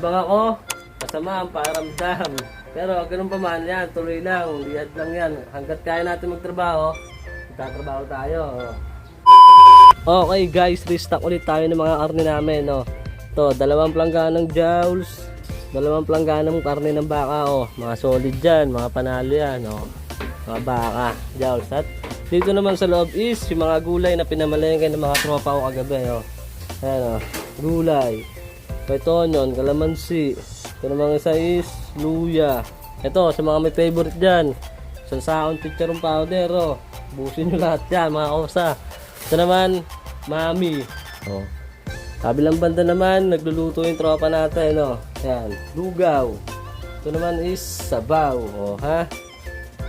habang ako, masama ang paramdam. Pero ganun pa man yan, tuloy lang, liyad lang yan. Hanggat kaya natin magtrabaho, magtatrabaho tayo. Okay guys, restock ulit tayo ng mga karne namin. No? To, dalawang plangganang jowls, dalawang plangganang karne ng baka. Oh. Mga solid dyan, mga panalo yan. Oh. Mga baka, jowls. At dito naman sa loob is yung mga gulay na pinamalengke ng mga tropa ko kagabi. Oh. Ayan oh, gulay. Petonyon, kalamansi. Ito naman isa is luya. Ito, sa mga may favorite dyan. Isang saon picture powder. Oh. Busin nyo lahat yan, mga kosa. Ito naman, mami. Oh. Kabilang banda naman, nagluluto yung tropa natin. Oh. Yan, lugaw. Ito naman is sabaw. Oh, ha?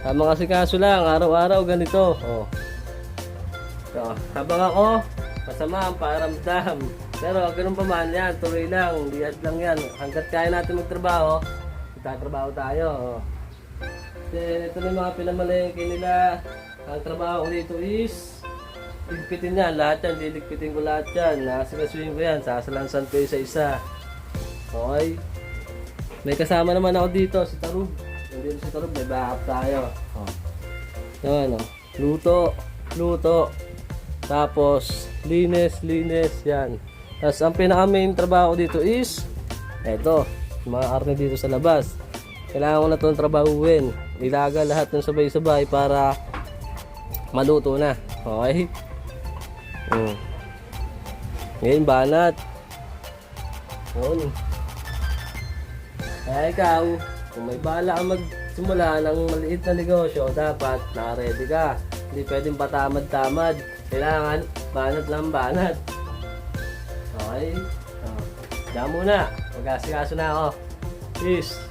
Tama kasi kaso lang, araw-araw ganito. Oh. So, habang ako, masama ang paramdam. Pero ganun pa man yan, tuloy lang, liyad lang yan. Hanggat kaya natin magtrabaho, magtatrabaho tayo. Oh. Then, ito na yung mga pinamalengke nila. Ang trabaho ko dito is, ligpitin yan. Lahat yan, liligpitin ko lahat yan. Nakasigasuin ko yan, sasalansan ko isa-isa. Okay? May kasama naman ako dito, si Tarub. Nandito si Tarub, may backup tayo. Oh. Yan, oh. Luto, luto. Tapos, linis, linis, yan. Tapos, ang pinaka main trabaho dito is, eto, mga karne dito sa labas. Kailangan ko na itong trabahuin. Ilaga lahat ng sabay-sabay para maluto na. Okay? Mm. Ngayon, banat. Yun. Kaya ikaw, kung may bala ka magsimula ng maliit na negosyo, dapat naka-ready ka. Hindi pwedeng patamad-tamad. Kailangan banat lang banat. Okay? Oh. Diyan muna. Mag-asikaso na ako. Peace.